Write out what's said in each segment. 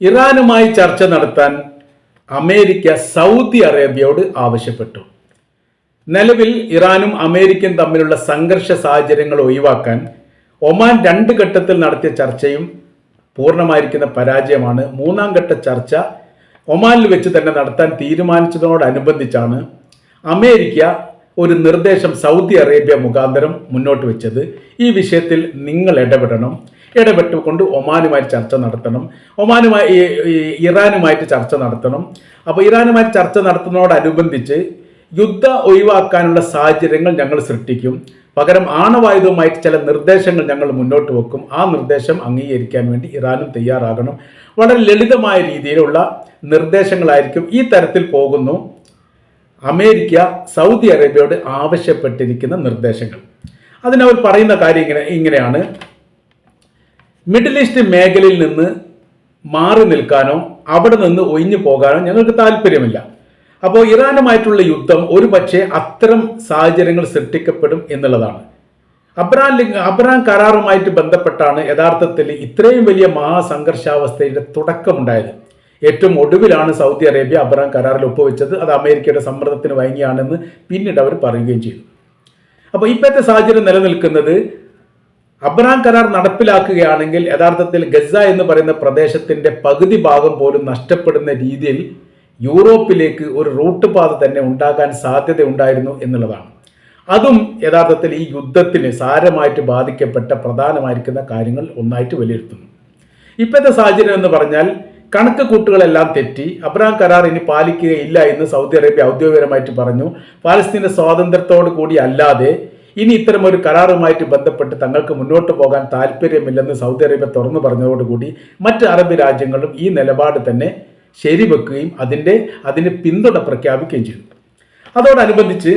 ഇറാനുമായി ചർച്ച നടത്താൻ അമേരിക്ക സൗദി അറേബ്യയോട് ആവശ്യപ്പെട്ടു. നിലവിൽ ഇറാനും അമേരിക്കയും തമ്മിലുള്ള സംഘർഷ സാഹചര്യങ്ങൾ ഒഴിവാക്കാൻ ഒമാൻ രണ്ട് ഘട്ടത്തിൽ നടത്തിയ ചർച്ചയും പൂർണമായിരിക്കുന്ന പരാജയമാണ് മൂന്നാം ഘട്ട ചർച്ച ഒമാനിൽ വെച്ച് തന്നെ നടത്താൻ തീരുമാനിച്ചതിനോടനുബന്ധിച്ചാണ് അമേരിക്ക ഒരു നിർദ്ദേശം സൗദി അറേബ്യ മുഖാന്തരം മുന്നോട്ട് വെച്ചത്. ഈ വിഷയത്തിൽ നിങ്ങൾ ഇടപെടണം. ഇടപെട്ടുകൊണ്ട് ഒമാനുമായി ചർച്ച നടത്തണം. ഒമാനുമായി ഇറാനുമായിട്ട് ചർച്ച നടത്തണം. അപ്പോൾ ഇറാനുമായിട്ട് ചർച്ച നടത്തുന്നതോടനുബന്ധിച്ച് യുദ്ധ ഒഴിവാക്കാനുള്ള സാഹചര്യങ്ങൾ ഞങ്ങൾ സൃഷ്ടിക്കും. പകരം ആണവായുധവുമായിട്ട് ചില നിർദ്ദേശങ്ങൾ ഞങ്ങൾ മുന്നോട്ട് വെക്കും. ആ നിർദ്ദേശം അംഗീകരിക്കാൻ വേണ്ടി ഇറാനും തയ്യാറാകണം. വളരെ ലളിതമായ രീതിയിലുള്ള നിർദ്ദേശങ്ങളായിരിക്കും ഈ തരത്തിൽ പോകുന്നു. അമേരിക്ക സൗദി അറേബ്യയോട് ആവശ്യപ്പെട്ടിരിക്കുന്ന നിർദ്ദേശങ്ങൾ. അതിനവർ പറയുന്ന കാര്യം ഇങ്ങനെ ഇങ്ങനെയാണ്. മിഡിൽ ഈസ്റ്റ് മേഖലയിൽ നിന്ന് മാറി നിൽക്കാനോ അവിടെ നിന്ന് ഒഴിഞ്ഞു പോകാനോ ഞങ്ങൾക്ക് താല്പര്യമില്ല. അപ്പോൾ ഇറാനുമായിട്ടുള്ള യുദ്ധം ഒരു പക്ഷേ അത്തരം സാഹചര്യങ്ങൾ സൃഷ്ടിക്കപ്പെടും എന്നുള്ളതാണ്. അബ്രാം ലിംഗ് അബ്രാം കരാറുമായിട്ട് ബന്ധപ്പെട്ടാണ് യഥാർത്ഥത്തിൽ ഇത്രയും വലിയ മഹാസംഘർഷാവസ്ഥയുടെ തുടക്കമുണ്ടായത്. ഏറ്റവും ഒടുവിലാണ് സൗദി അറേബ്യ അബ്രാം കരാറിൽ ഒപ്പുവെച്ചത്. അത് അമേരിക്കയുടെ സമ്മർദ്ദത്തിന് വഴങ്ങിയാണെന്ന് പിന്നീട് അവർ പറയുകയും ചെയ്തു. അപ്പോൾ ഇപ്പോഴത്തെ സാഹചര്യം നിലനിൽക്കുന്നത് അബ്രാം കരാർ നടപ്പിലാക്കുകയാണെങ്കിൽ യഥാർത്ഥത്തിൽ ഗസ എന്ന് പറയുന്ന പ്രദേശത്തിന്റെ പകുതി ഭാഗം പോലും നഷ്ടപ്പെടുന്ന രീതിയിൽ യൂറോപ്പിലേക്ക് ഒരു റൂട്ട് പാത തന്നെ ഉണ്ടാകാൻ സാധ്യതയുണ്ടായിരുന്നു എന്നുള്ളതാണ്. അതും യഥാർത്ഥത്തിൽ ഈ യുദ്ധത്തിന് സാരമായിട്ട് ബാധിക്കപ്പെട്ട പ്രധാനമായിരിക്കുന്ന കാര്യങ്ങൾ ഒന്നായിട്ട് വിലയിരുത്തുന്നു. ഇപ്പോഴത്തെ സാഹചര്യം എന്ന് പറഞ്ഞാൽ കണക്ക് കൂട്ടുകളെല്ലാം തെറ്റി. അബ്രാം കരാർ ഇനി പാലിക്കുകയില്ല എന്ന് സൗദി അറേബ്യ ഔദ്യോഗികമായിട്ട് പറഞ്ഞു. പാലസ്തീന്റെ സ്വാതന്ത്ര്യത്തോടു കൂടി അല്ലാതെ ഇനി ഇത്തരം ഒരു കരാറുമായിട്ട് ബന്ധപ്പെട്ട് തങ്ങൾക്ക് മുന്നോട്ട് പോകാൻ താല്പര്യമില്ലെന്ന് സൗദി അറേബ്യ തുറന്നു പറഞ്ഞതോടുകൂടി മറ്റ് അറബ് രാജ്യങ്ങളും ഈ നിലപാട് തന്നെ ശരിവെക്കുകയും അതിന്റെ അതിന് പിന്തുണ പ്രഖ്യാപിക്കുകയും ചെയ്തു. അതോടനുബന്ധിച്ച്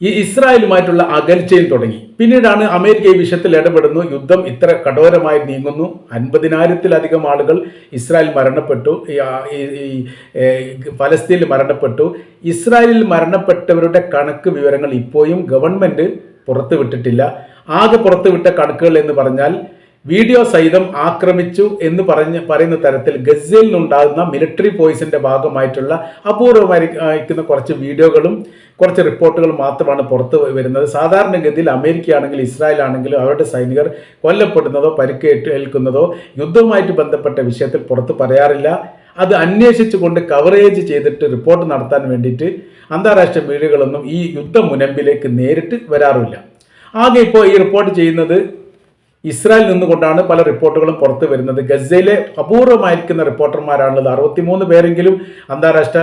ഈ ഇസ്രായേലുമായിട്ടുള്ള അകൽച്ചയിൽ തുടങ്ങി. പിന്നീടാണ് അമേരിക്ക ഈ വിഷയത്തിൽ ഇടപെടുന്നു. യുദ്ധം ഇത്ര കഠോരമായി നീങ്ങുന്നു. അൻപതിനായിരത്തിലധികം ആളുകൾ ഇസ്രായേൽ മരണപ്പെട്ടു. ഈ ഫലസ്തീനിൽ മരണപ്പെട്ടു. ഇസ്രായേലിൽ മരണപ്പെട്ടവരുടെ കണക്ക് വിവരങ്ങൾ ഇപ്പോഴും ഗവൺമെന്റ് പുറത്തുവിട്ടിട്ടില്ല. ആകെ പുറത്തുവിട്ട കണക്കുകൾ എന്ന് പറഞ്ഞാൽ വീഡിയോ സഹിതം ആക്രമിച്ചു എന്ന് പറഞ്ഞ് പറയുന്ന തരത്തിൽ ഗസയിൽ നിന്നുണ്ടാകുന്ന മിലിറ്ററി പോയിസിന്റെ ഭാഗമായിട്ടുള്ള അപൂർവമായിരിക്കുന്ന കുറച്ച് വീഡിയോകളും കുറച്ച് റിപ്പോർട്ടുകൾ മാത്രമാണ് പുറത്ത് വരുന്നത്. സാധാരണഗതിയിൽ അമേരിക്കയാണെങ്കിലും ഇസ്രായേൽ ആണെങ്കിലും അവരുടെ സൈനികർ കൊല്ലപ്പെടുന്നതോ പരിക്കേറ്റ് ഏൽക്കുന്നതോ യുദ്ധവുമായിട്ട് ബന്ധപ്പെട്ട വിഷയത്തിൽ പുറത്ത് പറയാറില്ല. അത് അന്വേഷിച്ചുകൊണ്ട് കവറേജ് ചെയ്തിട്ട് റിപ്പോർട്ട് നടത്താൻ വേണ്ടിയിട്ട് അന്താരാഷ്ട്ര മീഡിയകളൊന്നും ഈ യുദ്ധ മുനമ്പിലേക്ക് നേരിട്ട് വരാറില്ല. ആകെ ഇപ്പോൾ ഈ റിപ്പോർട്ട് ചെയ്യുന്നത് ഇസ്രായേൽ നിന്നുകൊണ്ടാണ് പല റിപ്പോർട്ടുകളും പുറത്തു വരുന്നത്. ഗസയിലെ അപൂർവമായിരിക്കുന്ന റിപ്പോർട്ടർമാരാണുള്ളത്. അറുപത്തിമൂന്ന് പേരെങ്കിലും അന്താരാഷ്ട്ര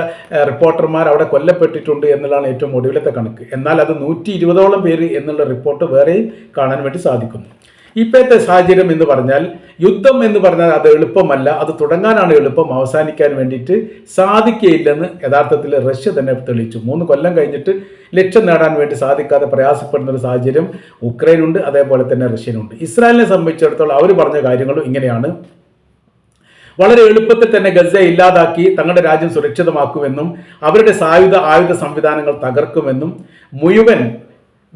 റിപ്പോർട്ടർമാർ അവിടെ കൊല്ലപ്പെട്ടിട്ടുണ്ട് എന്നുള്ളതാണ് ഏറ്റവും ഒടുവിലത്തെ കണക്ക്. എന്നാൽ അത് നൂറ്റി ഇരുപതോളം പേര് എന്നുള്ള റിപ്പോർട്ട് വേറെയും കാണാൻ വേണ്ടി സാധിക്കുന്നു. ഇപ്പോഴത്തെ സാഹചര്യം എന്ന് പറഞ്ഞാൽ യുദ്ധം എന്ന് പറഞ്ഞാൽ അത് എളുപ്പമല്ല അത് തുടങ്ങാനാണ് എളുപ്പം അവസാനിക്കാൻ വേണ്ടിയിട്ട് സാധിക്കുകയില്ലെന്ന് യഥാർത്ഥത്തിൽ റഷ്യ തന്നെ തെളിയിച്ചു. മൂന്ന് കൊല്ലം കഴിഞ്ഞിട്ട് ലക്ഷ്യം നേടാൻ വേണ്ടി സാധിക്കാതെ പ്രയാസപ്പെടുന്ന ഒരു സാഹചര്യം ഉക്രൈനുണ്ട് അതേപോലെ തന്നെ റഷ്യനുണ്ട്. ഇസ്രായേലിനെ സംബന്ധിച്ചിടത്തോളം അവർ പറഞ്ഞ കാര്യങ്ങളും ഇങ്ങനെയാണ്. വളരെ എളുപ്പത്തിൽ തന്നെ ഗസ ഇല്ലാതാക്കി തങ്ങളുടെ രാജ്യം സുരക്ഷിതമാക്കുമെന്നും അവരുടെ സായുധ ആയുധ സംവിധാനങ്ങൾ തകർക്കുമെന്നും മുഴുവൻ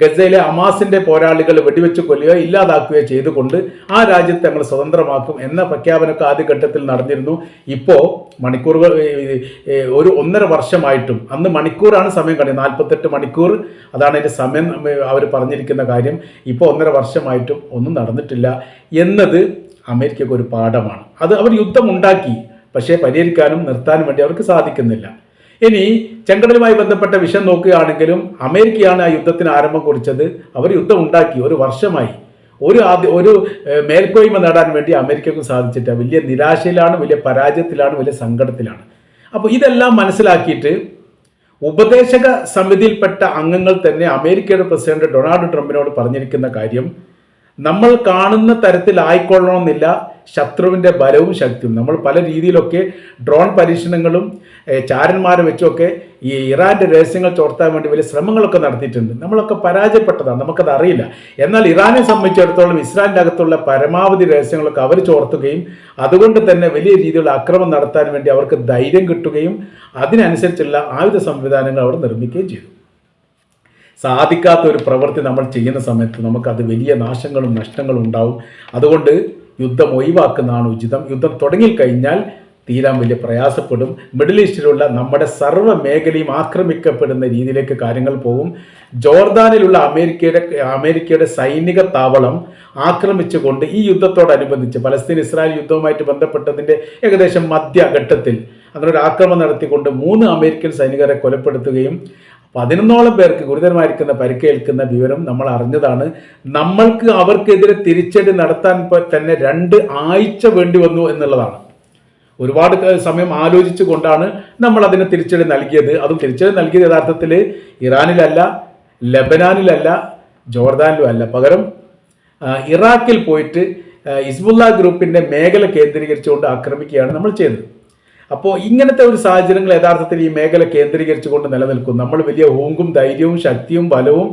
ഗസയിലെ അമാസിന്റെ പോരാളികൾ വെടിവെച്ച് കൊല്ലുകയോ ഇല്ലാതാക്കുകയോ ചെയ്തുകൊണ്ട് ആ രാജ്യത്തെ ഞങ്ങൾ സ്വതന്ത്രമാക്കും എന്ന പ്രഖ്യാപനമൊക്കെ ആദ്യഘട്ടത്തിൽ നടന്നിരുന്നു. ഇപ്പോൾ മണിക്കൂറുകൾ ഒരു ഒന്നര വർഷമായിട്ടും അന്ന് മണിക്കൂറാണ് സമയം കണ്ടത് നാൽപ്പത്തെട്ട് മണിക്കൂർ അതാണ് അതിന്റെ സമയം അവർ പറഞ്ഞിരിക്കുന്ന കാര്യം. ഇപ്പോൾ ഒന്നര വർഷമായിട്ടും ഒന്നും നടന്നിട്ടില്ല എന്നത് അമേരിക്കയ്ക്ക് ഒരു പാഠമാണ്. അത് അവർ യുദ്ധം ഉണ്ടാക്കി പക്ഷേ പരിഹരിക്കാനും നിർത്താനും വേണ്ടി അവർക്ക് സാധിക്കുന്നില്ല. ഇനി ചെങ്കടലുമായി ബന്ധപ്പെട്ട വിഷയം നോക്കുകയാണെങ്കിലും അമേരിക്കയാണ് ആ യുദ്ധത്തിന് ആരംഭം കുറിച്ചത്. അവർ യുദ്ധം ഉണ്ടാക്കി. ഒരു വർഷമായി. ഒരു ആദ്യ ഒരു മേൽക്കോയ്മ നേടാൻ വേണ്ടി അമേരിക്കക്കും സാധിച്ചിട്ട് വലിയ നിരാശയിലാണ് വലിയ പരാജയത്തിലാണ് വലിയ സങ്കടത്തിലാണ്. അപ്പോൾ ഇതെല്ലാം മനസ്സിലാക്കിയിട്ട് ഉപദേശക സമിതിയിൽപ്പെട്ട അംഗങ്ങൾ തന്നെ അമേരിക്കയുടെ പ്രസിഡന്റ് ഡൊണാൾഡ് ട്രംപിനോട് പറഞ്ഞിരിക്കുന്ന കാര്യം നമ്മൾ കാണുന്ന തരത്തിൽ ആയിക്കൊള്ളണമെന്നില്ല. ശത്രുവിന്റെ ബലവും ശക്തിയും. നമ്മൾ പല രീതിയിലൊക്കെ ഡ്രോൺ പരീക്ഷണങ്ങളും ചാരന്മാരെ വെച്ചൊക്കെ ഈ ഇറാന്റെ രഹസ്യങ്ങൾ ചോർത്താൻ വേണ്ടി വലിയ ശ്രമങ്ങളൊക്കെ നടത്തിയിട്ടുണ്ട്. നമ്മളൊക്കെ പരാജയപ്പെട്ടതാണ്. നമുക്കത് അറിയില്ല. എന്നാൽ ഇറാനെ സംബന്ധിച്ചിടത്തോളം ഇസ്രായേലിന്റെ അകത്തുള്ള പരമാവധി രഹസ്യങ്ങളൊക്കെ അവർ ചോർത്തുകയും അതുകൊണ്ട് തന്നെ വലിയ രീതിയിലുള്ള അക്രമം നടത്താൻ വേണ്ടി അവർക്ക് ധൈര്യം കിട്ടുകയും അതിനനുസരിച്ചുള്ള ആയുധ സംവിധാനങ്ങൾ അവർ നിർമ്മിക്കുകയും ചെയ്തു. സാധിക്കാത്ത ഒരു പ്രവൃത്തി നമ്മൾ ചെയ്യുന്ന സമയത്ത് നമുക്കത് വലിയ നാശങ്ങളും നഷ്ടങ്ങളും ഉണ്ടാവും. അതുകൊണ്ട് യുദ്ധം ഒഴിവാക്കുന്നതാണ് ഉചിതം. യുദ്ധം തുടങ്ങിക്കഴിഞ്ഞാൽ തീരാൻ വലിയ പ്രയാസപ്പെടും. മിഡിൽ ഈസ്റ്റിലുള്ള നമ്മുടെ സർവ മേഖലയും ആക്രമിക്കപ്പെടുന്ന രീതിയിലേക്ക് കാര്യങ്ങൾ പോകും. ജോർദാനിലുള്ള അമേരിക്കയുടെ അമേരിക്കയുടെ സൈനിക താവളം ആക്രമിച്ചുകൊണ്ട് ഈ യുദ്ധത്തോടനുബന്ധിച്ച് പലസ്തീൻ ഇസ്രായേൽ യുദ്ധവുമായിട്ട് ബന്ധപ്പെട്ടതിന്റെ ഏകദേശം മധ്യഘട്ടത്തിൽ അങ്ങനെ ഒരു ആക്രമണം നടത്തിക്കൊണ്ട് മൂന്ന് അമേരിക്കൻ സൈനികരെ കൊലപ്പെടുത്തുകയും പതിനൊന്നോളം പേർക്ക് ഗുരുതരമായിരിക്കുന്ന പരിക്കേൽക്കുന്ന വിവരം നമ്മൾ അറിഞ്ഞതാണ്. നമ്മൾക്ക് അവർക്കെതിരെ തിരിച്ചടി നടത്താൻ തന്നെ രണ്ട് ആഴ്ച വേണ്ടി വന്നു എന്നുള്ളതാണ്. ഒരുപാട് സമയം ആലോചിച്ചു കൊണ്ടാണ് നമ്മൾ അതിന് തിരിച്ചടി നൽകിയത്. അതും തിരിച്ചടി നൽകിയത് യഥാർത്ഥത്തിൽ ഇറാനിലല്ല ലബനാനിലല്ല ജോർദാനിലും അല്ല. പകരം ഇറാഖിൽ പോയിട്ട് ഇസ്ബുല്ല ഗ്രൂപ്പിന്റെ മേഖല കേന്ദ്രീകരിച്ചുകൊണ്ട് ആക്രമിക്കുകയാണ് നമ്മൾ ചെയ്തത് അപ്പോൾ ഇങ്ങനത്തെ ഒരു സാഹചര്യങ്ങൾ യഥാർത്ഥത്തിൽ ഈ മേഖല കേന്ദ്രീകരിച്ചുകൊണ്ട് നിലനിൽക്കും. നമ്മൾ വലിയ ഊങ്കും ധൈര്യവും ശക്തിയും ബലവും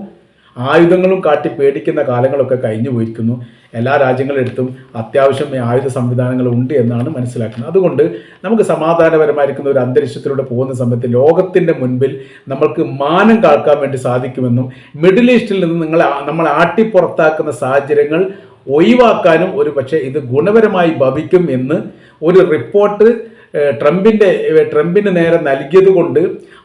ആയുധങ്ങളും കാട്ടി പേടിക്കുന്ന കാലങ്ങളൊക്കെ കഴിഞ്ഞു പോയിരിക്കുന്നു. എല്ലാ രാജ്യങ്ങളെടുത്തും അത്യാവശ്യം ആയുധ സംവിധാനങ്ങൾ ഉണ്ട് എന്നാണ് മനസ്സിലാക്കുന്നത്. അതുകൊണ്ട് നമുക്ക് സമാധാനപരമായിരിക്കുന്ന ഒരു അന്തരീക്ഷത്തിലൂടെ പോകുന്ന സമയത്ത് ലോകത്തിന്റെ മുൻപിൽ നമ്മൾക്ക് മാനം കാക്കാൻ വേണ്ടി സാധിക്കുമെന്നും മിഡിൽ ഈസ്റ്റിൽ നിന്ന് നിങ്ങൾ നമ്മൾ ആട്ടിപ്പുറത്താക്കുന്ന സാഹചര്യങ്ങൾ ഒഴിവാക്കാനും ഒരു പക്ഷേ ഇത് ഗുണപരമായി ഭവിക്കും എന്ന് ഒരു റിപ്പോർട്ട് ഏഹ്, ട്രംപിന് നേരെ നൽകിയത് കൊണ്ട്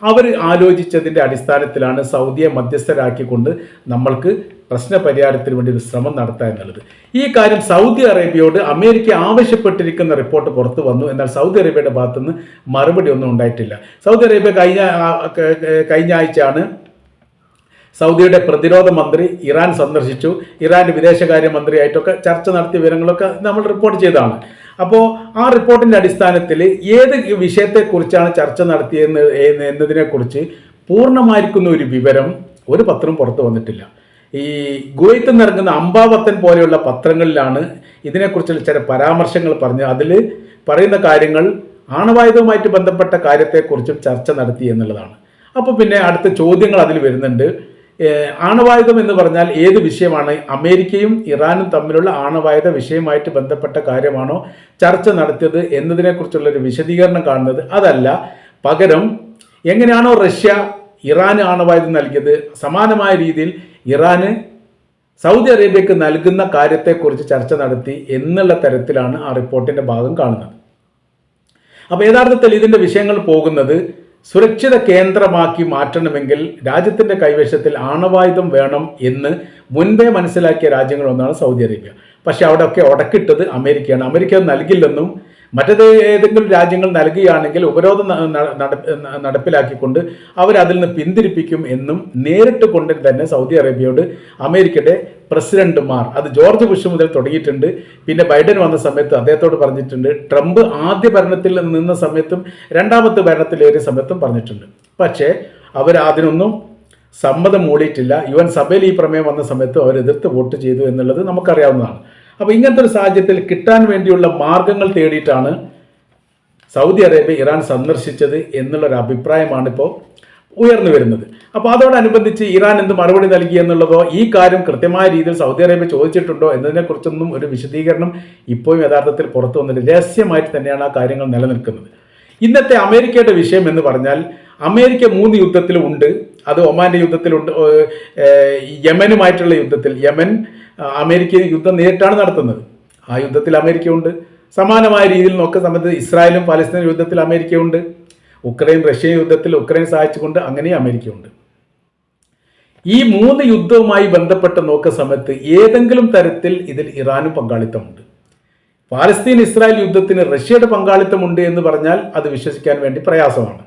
അവർ ആലോചിച്ചതിന്റെ അടിസ്ഥാനത്തിലാണ് സൗദിയെ മധ്യസ്ഥരാക്കിക്കൊണ്ട് നമ്മൾക്ക് പ്രശ്ന പരിഹാരത്തിന് വേണ്ടി ഒരു ശ്രമം നടത്തുക എന്നുള്ളത്. ഈ കാര്യം സൗദി അറേബ്യയോട് അമേരിക്ക ആവശ്യപ്പെട്ടിരിക്കുന്ന റിപ്പോർട്ട് പുറത്തു വന്നു. എന്നാൽ സൗദി അറേബ്യയുടെ ഭാഗത്തുനിന്ന് മറുപടി ഒന്നും ഉണ്ടായിട്ടില്ല. സൗദി അറേബ്യ കഴിഞ്ഞ കഴിഞ്ഞ ആഴ്ചയാണ് സൗദിയുടെ പ്രതിരോധ മന്ത്രി ഇറാൻ സന്ദർശിച്ചു. ഇറാന്റെ വിദേശകാര്യമന്ത്രിയായിട്ടൊക്കെ ചർച്ച നടത്തിയ വിവരങ്ങളൊക്കെ നമ്മൾ റിപ്പോർട്ട് ചെയ്തതാണ്. അപ്പോൾ ആ റിപ്പോർട്ടിന്റെ അടിസ്ഥാനത്തിൽ ഏത് വിഷയത്തെക്കുറിച്ചാണ് ചർച്ച നടത്തിയെന്ന് എന്നതിനെക്കുറിച്ച് പൂർണമായിരിക്കുന്ന ഒരു വിവരം ഒരു പത്രം പുറത്തു വന്നിട്ടില്ല. ഈ ഗുവൈത്ത് നിറങ്ങുന്ന അമ്പാവത്തൻ പോലെയുള്ള പത്രങ്ങളിലാണ് ഇതിനെക്കുറിച്ചുള്ള ചില പരാമർശങ്ങൾ പറഞ്ഞ് അതിൽ പറയുന്ന കാര്യങ്ങൾ ആണവായുധവുമായിട്ട് ബന്ധപ്പെട്ട കാര്യത്തെക്കുറിച്ചും ചർച്ച നടത്തി എന്നുള്ളതാണ്. അപ്പോൾ പിന്നെ അടുത്ത ചോദ്യങ്ങൾ അതിൽ വരുന്നുണ്ട്. ആണവായുധം എന്ന് പറഞ്ഞാൽ ഏത് വിഷയമാണ്? അമേരിക്കയും ഇറാനും തമ്മിലുള്ള ആണവായുധ വിഷയമായിട്ട് ബന്ധപ്പെട്ട കാര്യമാണോ ചർച്ച നടത്തിയത് എന്നതിനെക്കുറിച്ചുള്ള ഒരു വിശദീകരണം കാണുന്നത്? അതല്ല പകരം എങ്ങനെയാണോ റഷ്യ ഇറാന് ആണവായുധം നൽകിയത്? സമാനമായ രീതിയിൽ ഇറാന് സൗദി അറേബ്യക്ക് നൽകുന്ന കാര്യത്തെക്കുറിച്ച് ചർച്ച നടത്തി എന്നുള്ള തരത്തിലാണ് ആ റിപ്പോർട്ടിന്റെ ഭാഗം കാണുന്നത്. അപ്പോൾ യഥാർത്ഥത്തിൽ ഇതിന്റെ വിഷയങ്ങൾ പോകുന്നത് സുരക്ഷിത കേന്ദ്രമാക്കി മാറ്റണമെങ്കിൽ രാജ്യത്തിന്റെ കൈവശത്തിൽ ആണവായുധം വേണം എന്ന് മുൻപേ മനസ്സിലാക്കിയ രാജ്യങ്ങളൊന്നാണ് സൗദി അറേബ്യ. പക്ഷേ അവിടെയൊക്കെ ഉടക്കിട്ടത് അമേരിക്കയാണ്. അമേരിക്ക നൽകില്ലെന്നും മറ്റേത് ഏതെങ്കിലും രാജ്യങ്ങൾ നൽകുകയാണെങ്കിൽ ഉപരോധം നടപ്പിലാക്കിക്കൊണ്ട് അവരതിൽ നിന്ന് പിന്തിരിപ്പിക്കും എന്നും നേരിട്ട് കൊണ്ട് തന്നെ സൗദി അറേബ്യയോട് അമേരിക്കയുടെ പ്രസിഡന്റുമാർ അത് ജോർജ് ബുഷ് മുതൽ തുടങ്ങിയിട്ടുണ്ട്. പിന്നെ ബൈഡൻ വന്ന സമയത്ത് അദ്ദേഹത്തോട് പറഞ്ഞിട്ടുണ്ട്. ട്രംപ് ആദ്യ ഭരണത്തിൽ നിന്ന സമയത്തും രണ്ടാമത്തെ ഭരണത്തിലേറിയ സമയത്തും പറഞ്ഞിട്ടുണ്ട്. പക്ഷേ അവർ അതിനൊന്നും സമ്മതം മൂടിയിട്ടില്ല. യു എൻ സഭയിൽ ഈ പ്രമേയം വന്ന സമയത്ത് അവർ എതിർത്ത് വോട്ട് ചെയ്തു എന്നുള്ളത് നമുക്കറിയാവുന്നതാണ്. അപ്പോൾ ഇങ്ങനത്തെ ഒരു സാഹചര്യത്തിൽ കിട്ടാൻ വേണ്ടിയുള്ള മാർഗങ്ങൾ തേടിയിട്ടാണ് സൗദി അറേബ്യ ഇറാൻ സന്ദർശിച്ചത് എന്നുള്ളൊരു അഭിപ്രായമാണ് ഇപ്പോൾ ഉയർന്നു വരുന്നത്. അപ്പോൾ അതോടനുബന്ധിച്ച് ഇറാൻ എന്ത് മറുപടി നൽകി എന്നുള്ളതോ ഈ കാര്യം കൃത്യമായ രീതിയിൽ സൗദി അറേബ്യ ചോദിച്ചിട്ടുണ്ടോ എന്നതിനെക്കുറിച്ചൊന്നും ഒരു വിശദീകരണം ഇപ്പോഴും യഥാർത്ഥത്തിൽ പുറത്തു വന്നിട്ട് രഹസ്യമായിട്ട് തന്നെയാണ് ആ കാര്യങ്ങൾ നിലനിൽക്കുന്നത്. ഇന്നത്തെ അമേരിക്കയുടെ വിഷയം എന്ന് പറഞ്ഞാൽ അമേരിക്ക മൂന്ന് യുദ്ധത്തിലും ഉണ്ട് അത് ഒമാന്റെ യുദ്ധത്തിലുണ്ട് യമനുമായിട്ടുള്ള യുദ്ധത്തിൽ യമൻ അമേരിക്ക യുദ്ധം നേരിട്ടാണ് നടത്തുന്നത്. ആ യുദ്ധത്തിൽ അമേരിക്ക ഉണ്ട് സമാനമായ രീതിയിൽ നോക്ക സമയത്ത് ഇസ്രായേലും പാലസ്തീനും യുദ്ധത്തിൽ അമേരിക്കയുണ്ട്. ഉക്രൈൻ റഷ്യ യുദ്ധത്തിൽ ഉക്രൈൻ സഹായിച്ചുകൊണ്ട് അങ്ങനെയും അമേരിക്കയുണ്ട്. ഈ മൂന്ന് യുദ്ധവുമായി ബന്ധപ്പെട്ട നോക്ക സമയത്ത് ഏതെങ്കിലും തരത്തിൽ ഇതിൽ ഇറാനും പങ്കാളിത്തമുണ്ട്. പാലസ്തീൻ ഇസ്രായേൽ യുദ്ധത്തിന് റഷ്യയുടെ പങ്കാളിത്തമുണ്ട് എന്ന് പറഞ്ഞാൽ അത് വിശ്വസിക്കാൻ വേണ്ടി പ്രയാസമാണ്.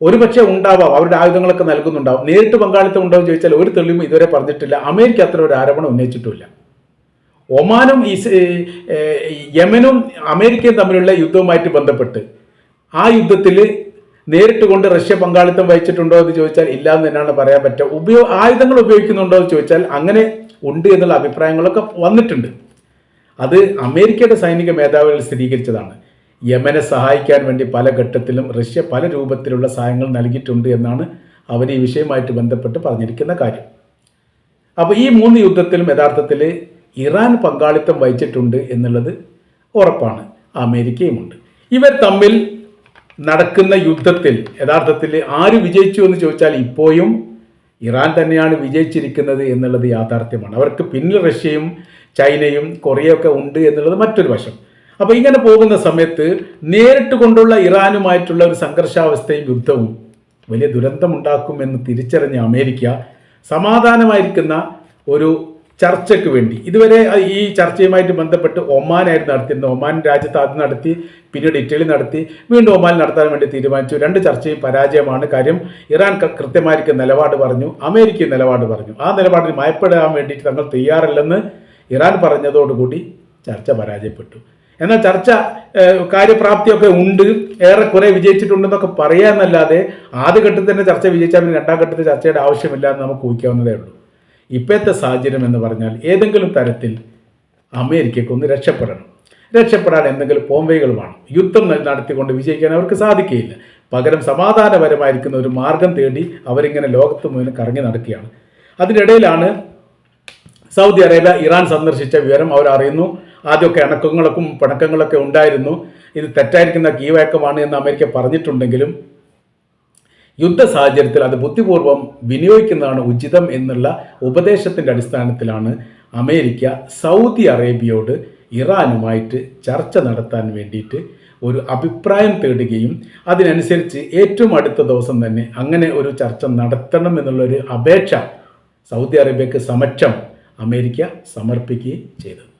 ഒരുപക്ഷെ ഉണ്ടാവാം അവരുടെ ആയുധങ്ങളൊക്കെ നൽകുന്നുണ്ടാവും. നേരിട്ട് പങ്കാളിത്തം ഉണ്ടോ എന്ന് ചോദിച്ചാൽ ഒരു തെളിവും ഇതുവരെ പറഞ്ഞിട്ടില്ല. അമേരിക്ക അത്ര ഒരു ആരോപണം ഉന്നയിച്ചിട്ടുമില്ല. ഒമാനും യമനും അമേരിക്കയും തമ്മിലുള്ള യുദ്ധവുമായിട്ട് ബന്ധപ്പെട്ട് ആ യുദ്ധത്തിൽ നേരിട്ട് കൊണ്ട് റഷ്യ പങ്കാളിത്തം വഹിച്ചിട്ടുണ്ടോ എന്ന് ചോദിച്ചാൽ ഇല്ല എന്ന് തന്നെയാണ് പറയാൻ പറ്റുക. ഉപയോ ആയുധങ്ങൾ ഉപയോഗിക്കുന്നുണ്ടോ എന്ന് ചോദിച്ചാൽ അങ്ങനെ ഉണ്ട് എന്നുള്ള അഭിപ്രായങ്ങളൊക്കെ വന്നിട്ടുണ്ട്. അത് അമേരിക്കയുടെ സൈനിക മേധാവികൾ സ്ഥിരീകരിച്ചതാണ്. യമനെ സഹായിക്കാൻ വേണ്ടി പല ഘട്ടത്തിലും റഷ്യ പല രൂപത്തിലുള്ള സഹായങ്ങൾ നൽകിയിട്ടുണ്ട് എന്നാണ് അവർ ഈ വിഷയമായിട്ട് ബന്ധപ്പെട്ട് പറഞ്ഞിരിക്കുന്ന കാര്യം. അപ്പോൾ ഈ മൂന്ന് യുദ്ധത്തിലും യഥാർത്ഥത്തിൽ ഇറാൻ പങ്കാളിത്തം വഹിച്ചിട്ടുണ്ട് എന്നുള്ളത് ഉറപ്പാണ്. അമേരിക്കയുമുണ്ട്. ഇവർ തമ്മിൽ നടക്കുന്ന യുദ്ധത്തിൽ യഥാർത്ഥത്തിൽ ആര് വിജയിച്ചു എന്ന് ചോദിച്ചാൽ ഇപ്പോഴും ഇറാൻ തന്നെയാണ് വിജയിച്ചിരിക്കുന്നത് എന്നുള്ളത് യാഥാർത്ഥ്യമാണ്. അവർക്ക് പിന്നിൽ റഷ്യയും ചൈനയും കൊറിയയൊക്കെ ഉണ്ട് എന്നുള്ളത് മറ്റൊരു വശം. അപ്പോൾ ഇങ്ങനെ പോകുന്ന സമയത്ത് നേരിട്ട് കൊണ്ടുള്ള ഇറാനുമായിട്ടുള്ള ഒരു സംഘർഷാവസ്ഥയും യുദ്ധവും വലിയ ദുരന്തമുണ്ടാക്കുമെന്ന് തിരിച്ചറിഞ്ഞ അമേരിക്ക സമാധാനമായിരിക്കുന്ന ഒരു ചർച്ചയ്ക്ക് വേണ്ടി. ഇതുവരെ ഈ ചർച്ചയുമായിട്ട് ബന്ധപ്പെട്ട് ഒമാനായിരുന്നു നടത്തിയിരുന്നത്. ഒമാൻ രാജ്യത്ത് ആദ്യം നടത്തി പിന്നീട് ഇറ്റലി നടത്തി വീണ്ടും ഒമാൻ നടത്താൻ വേണ്ടി തീരുമാനിച്ചു. രണ്ട് ചർച്ചയും പരാജയമാണ്. കാര്യം ഇറാൻ കൃത്യമായിരിക്കും നിലപാട് പറഞ്ഞു അമേരിക്ക നിലപാട് പറഞ്ഞു. ആ നിലപാടിന് മയപ്പെടാൻ വേണ്ടിയിട്ട് തങ്ങൾ തയ്യാറല്ലെന്ന് ഇറാൻ പറഞ്ഞതോടുകൂടി ചർച്ച പരാജയപ്പെട്ടു. എന്നാൽ ചർച്ച കാര്യപ്രാപ്തിയൊക്കെ ഉണ്ട്. ഏറെക്കുറെ വിജയിച്ചിട്ടുണ്ടെന്നൊക്കെ പറയാമെന്നല്ലാതെ ആദ്യ ഘട്ടത്തിൽ തന്നെ ചർച്ച വിജയിച്ചാൽ പിന്നെ രണ്ടാം ഘട്ടത്തിൽ ചർച്ചയുടെ ആവശ്യമില്ല എന്ന് നമുക്ക് ഊഹിക്കാവുന്നതേ ഉള്ളൂ. ഇപ്പോഴത്തെ സാഹചര്യം എന്ന് പറഞ്ഞാൽ ഏതെങ്കിലും തരത്തിൽ അമേരിക്കയ്ക്കൊന്ന് രക്ഷപ്പെടണം. രക്ഷപ്പെടാൻ എന്തെങ്കിലും പോംവൈകൾ വേണം. യുദ്ധം നടത്തിക്കൊണ്ട് വിജയിക്കാൻ അവർക്ക് സാധിക്കുകയില്ല. പകരം സമാധാനപരമായിരിക്കുന്ന ഒരു മാർഗം തേടി അവരിങ്ങനെ ലോകത്ത് മുഴുവൻ കറങ്ങി നടക്കുകയാണ്. അതിനിടയിലാണ് സൗദി അറേബ്യ ഇറാൻ സന്ദർശിച്ച വിവരം അവർ അറിയുന്നു. ആദ്യമൊക്കെ ഇണക്കങ്ങളൊക്കെ പിണക്കങ്ങളൊക്കെ ഉണ്ടായിരുന്നു. ഇത് തെറ്റായിരിക്കുന്ന കീവഴക്കമാണ് എന്ന് അമേരിക്ക പറഞ്ഞിട്ടുണ്ടെങ്കിലും യുദ്ധ സാഹചര്യത്തിൽ അത് ബുദ്ധിപൂർവം വിനിയോഗിക്കുന്നതാണ് ഉചിതം എന്നുള്ള ഉപദേശത്തിന്റെ അടിസ്ഥാനത്തിലാണ് അമേരിക്ക സൗദി അറേബ്യയോട് ഇറാനുമായിട്ട് ചർച്ച നടത്താൻ വേണ്ടിയിട്ട് ഒരു അഭിപ്രായം തേടുകയും അതിനനുസരിച്ച് ഏറ്റവും അടുത്ത ദിവസം തന്നെ അങ്ങനെ ഒരു ചർച്ച നടത്തണം എന്നുള്ളൊരു അപേക്ഷ സൗദി അറേബ്യക്ക് സമക്ഷം അമേരിക്ക സമർപ്പിക്കുകയും ചെയ്തത്